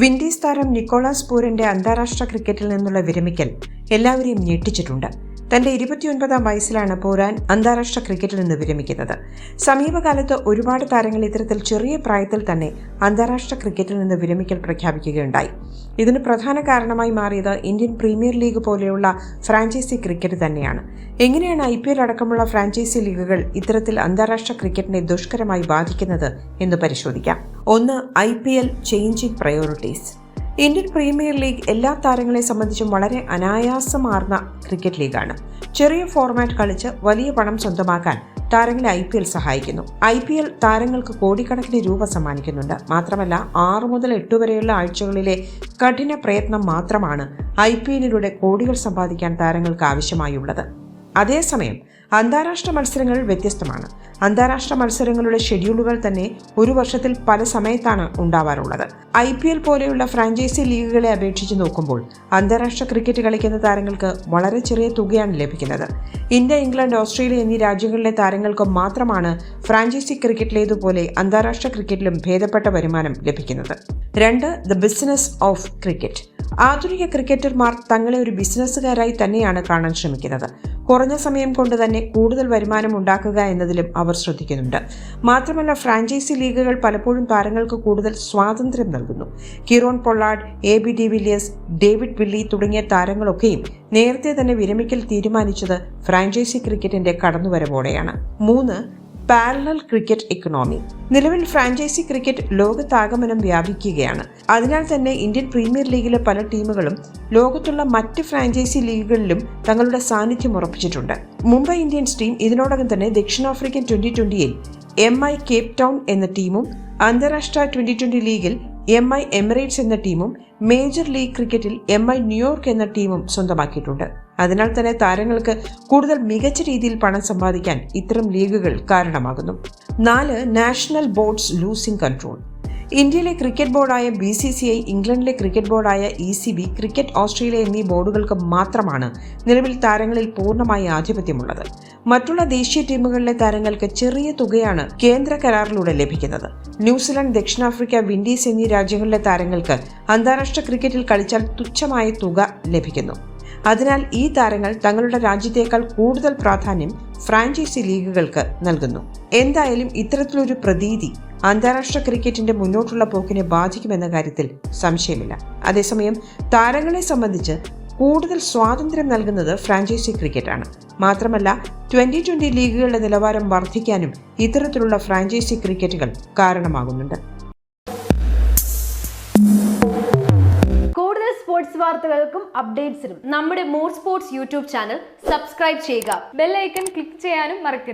Windies താരം Nicholas പൂരന്റെ അന്താരാഷ്ട്ര ക്രിക്കറ്റിൽ നിന്നുള്ള വിരമിക്കൽ എല്ലാവരെയും ഞെട്ടിച്ചിട്ടുണ്ട്. തന്റെ ഇരുപത്തിയൊൻപതാം വയസ്സിലാണ് പോരാൻ അന്താരാഷ്ട്ര ക്രിക്കറ്റിൽ നിന്ന് വിരമിക്കുന്നത്. സമീപകാലത്ത് ഒരുപാട് താരങ്ങൾ ഇത്തരത്തിൽ ചെറിയ പ്രായത്തിൽ തന്നെ അന്താരാഷ്ട്ര ക്രിക്കറ്റിൽ നിന്ന് വിരമിക്കൽ പ്രഖ്യാപിക്കുകയുണ്ടായി. ഇതിന് പ്രധാന കാരണമായി മാറിയത് ഇന്ത്യൻ പ്രീമിയർ ലീഗ് പോലെയുള്ള ഫ്രാഞ്ചൈസി ക്രിക്കറ്റ് തന്നെയാണ്. എങ്ങനെയാണ് ഐ പി എൽ അടക്കമുള്ള ഫ്രാഞ്ചൈസി ലീഗുകൾ ഇത്തരത്തിൽ അന്താരാഷ്ട്ര ക്രിക്കറ്റിനെ ദുഷ്കരമായി ബാധിക്കുന്നത് എന്ന് പരിശോധിക്കാം. ഒന്ന് I P L changing priorities. Indian premier league എല്ലാ താരങ്ങളെ സംബന്ധിച്ചും വളരെ അനായാസമാർന്ന ക്രിക്കറ്റ് ലീഗാണ്. ചെറിയ ഫോർമാറ്റ് കളിച്ച് വലിയ പണം സ്വന്തമാക്കാൻ താരങ്ങളെ ഐ പി എൽ സഹായിക്കുന്നു. ഐ പി എൽ താരങ്ങൾക്ക് കോടിക്കണക്കിന് രൂപ സമ്മാനിക്കുന്നുണ്ട്. മാത്രമല്ല ആറ് മുതൽ എട്ട് വരെയുള്ള ആഴ്ചകളിലെ കഠിന പ്രയത്നം മാത്രമാണ് ഐ പി എല്ലിലൂടെ കോടികൾ സമ്പാദിക്കാൻ താരങ്ങൾക്ക് ആവശ്യമായുള്ളത്. അതേസമയം അന്താരാഷ്ട്ര മത്സരങ്ങൾ വ്യത്യസ്തമാണ്. അന്താരാഷ്ട്ര മത്സരങ്ങളുടെ ഷെഡ്യൂളുകൾ തന്നെ ഒരു വർഷത്തിൽ പല സമയത്താണ് ഉണ്ടാവാറുള്ളത്. ഐ പി എൽ പോലെയുള്ള ഫ്രാഞ്ചൈസി ലീഗുകളെ അപേക്ഷിച്ച് നോക്കുമ്പോൾ അന്താരാഷ്ട്ര ക്രിക്കറ്റ് കളിക്കുന്ന താരങ്ങൾക്ക് വളരെ ചെറിയ തുകയാണ് ലഭിക്കുന്നത്. ഇന്ത്യ ഇംഗ്ലണ്ട് ഓസ്ട്രേലിയ എന്നീ രാജ്യങ്ങളിലെ താരങ്ങൾക്ക് മാത്രമാണ് ഫ്രാഞ്ചൈസി ക്രിക്കറ്റിലേതുപോലെ അന്താരാഷ്ട്ര ക്രിക്കറ്റിലും ഭേദപ്പെട്ട വരുമാനം ലഭിക്കുന്നത്. രണ്ട് ദ ബിസിനസ് ഓഫ് ക്രിക്കറ്റ്. ആധുനിക ക്രിക്കറ്റർമാർ തങ്ങളെ ഒരു ബിസിനസ്സുകാരായി തന്നെയാണ് കാണാൻ ശ്രമിക്കുന്നത്. കുറഞ്ഞ സമയം കൊണ്ട് തന്നെ കൂടുതൽ വരുമാനം ഉണ്ടാക്കുക എന്നതിലും അവർ ശ്രദ്ധിക്കുന്നുണ്ട്. മാത്രമല്ല ഫ്രാഞ്ചൈസി ലീഗുകൾ പലപ്പോഴും താരങ്ങൾക്ക് കൂടുതൽ സ്വാതന്ത്ര്യം നൽകുന്നു. Kieron Pollard A B D Villiers David Willey തുടങ്ങിയ താരങ്ങളൊക്കെയും നേരത്തെ തന്നെ വിരമിക്കൽ തീരുമാനിച്ചത് ഫ്രാഞ്ചൈസി ക്രിക്കറ്റിന്റെ കടന്നുവരവോടെയാണ്. മൂന്ന് പാരലൽ ക്രിക്കറ്റ് ഇക്കണോമി. നിലവിൽ ഫ്രാഞ്ചൈസി ക്രിക്കറ്റ് ലോകത്താകമനം വ്യാപിക്കുകയാണ്. അതിനാൽ തന്നെ ഇന്ത്യൻ പ്രീമിയർ ലീഗിലെ പല ടീമുകളും ലോകത്തുള്ള മറ്റ് ഫ്രാഞ്ചൈസി ലീഗുകളിലും തങ്ങളുടെ സാന്നിധ്യം ഉറപ്പിച്ചിട്ടുണ്ട്. മുംബൈ ഇന്ത്യൻസ് ടീം ഇതിനോടകം തന്നെ ദക്ഷിണാഫ്രിക്കൻ ട്വന്റി ട്വന്റിയിൽ എം ഐ കേപ്പ് ടൗൺ എന്ന ടീമും അന്താരാഷ്ട്ര ട്വന്റി ട്വന്റി ലീഗിൽ എം ഐ എമിറേറ്റ്സ് എന്ന ടീമും മേജർ ലീഗ് ക്രിക്കറ്റിൽ എം ഐ ന്യൂയോർക്ക് എന്ന ടീമും സ്വന്തമാക്കിയിട്ടുണ്ട്. അതിനാൽ തന്നെ താരങ്ങൾക്ക് കൂടുതൽ മികച്ച രീതിയിൽ പണം സമ്പാദിക്കാൻ ഇത്തരം ലീഗുകൾ കാരണമാകുന്നു. നാല് നാഷണൽ ബോർഡ്സ് ലൂസിംഗ് കൺട്രോൾ ഇന്ത്യയിലെ ക്രിക്കറ്റ് ബോർഡായ ബി സി സി ഐ ഇംഗ്ലണ്ടിലെ cricket ബോർഡായ E C B cricket Australia എന്നീ ബോർഡുകൾക്ക് മാത്രമാണ് നിലവിൽ താരങ്ങളിൽ പൂർണമായി ആധിപത്യമുള്ളത്. മറ്റുള്ള ദേശീയ ടീമുകളിലെ താരങ്ങൾക്ക് ചെറിയ തുകയാണ് കേന്ദ്ര കരാറിലൂടെ ലഭിക്കുന്നത്. ന്യൂസിലാൻഡ് ദക്ഷിണാഫ്രിക്ക വിൻഡീസ് എന്നീ രാജ്യങ്ങളിലെ താരങ്ങൾക്ക് അന്താരാഷ്ട്ര ക്രിക്കറ്റിൽ കളിച്ചാൽ തുച്ഛമായ തുക ലഭിക്കുന്നു. അതിനാൽ ഈ താരങ്ങൾ തങ്ങളുടെ രാജ്യത്തേക്കാൾ കൂടുതൽ പ്രാധാന്യം ഫ്രാഞ്ചൈസി ലീഗുകൾക്ക് നൽകുന്നു. എന്തായാലും ഇത്തരത്തിലൊരു പ്രതീതി അന്താരാഷ്ട്ര ക്രിക്കറ്റിന്റെ മുന്നോട്ടുള്ള പോക്കിനെ ബാധിക്കുമെന്ന കാര്യത്തിൽ സംശയമില്ല. അതേസമയം താരങ്ങളെ സംബന്ധിച്ച് കൂടുതൽ സ്വാതന്ത്ര്യം നൽകുന്നത് ഫ്രാഞ്ചൈസി ക്രിക്കറ്റാണ്. മാത്രമല്ല ട്വന്റി ട്വന്റി ലീഗുകളുടെ നിലവാരം വർദ്ധിക്കാനും ഇത്തരത്തിലുള്ള ഫ്രാഞ്ചൈസി ക്രിക്കറ്റുകൾ കാരണമാകുന്നുണ്ട്. കൂടുതൽ സ്പോർട്സ് വാർത്തകൾക്കും അപ്ഡേറ്റ്സിനും നമ്മുടെ more sports YouTube channel subscribe ചെയ്യുക. ബെല്ലൈക്കൺ ക്ലിക്ക് ചെയ്യാനും മറക്കരുത്.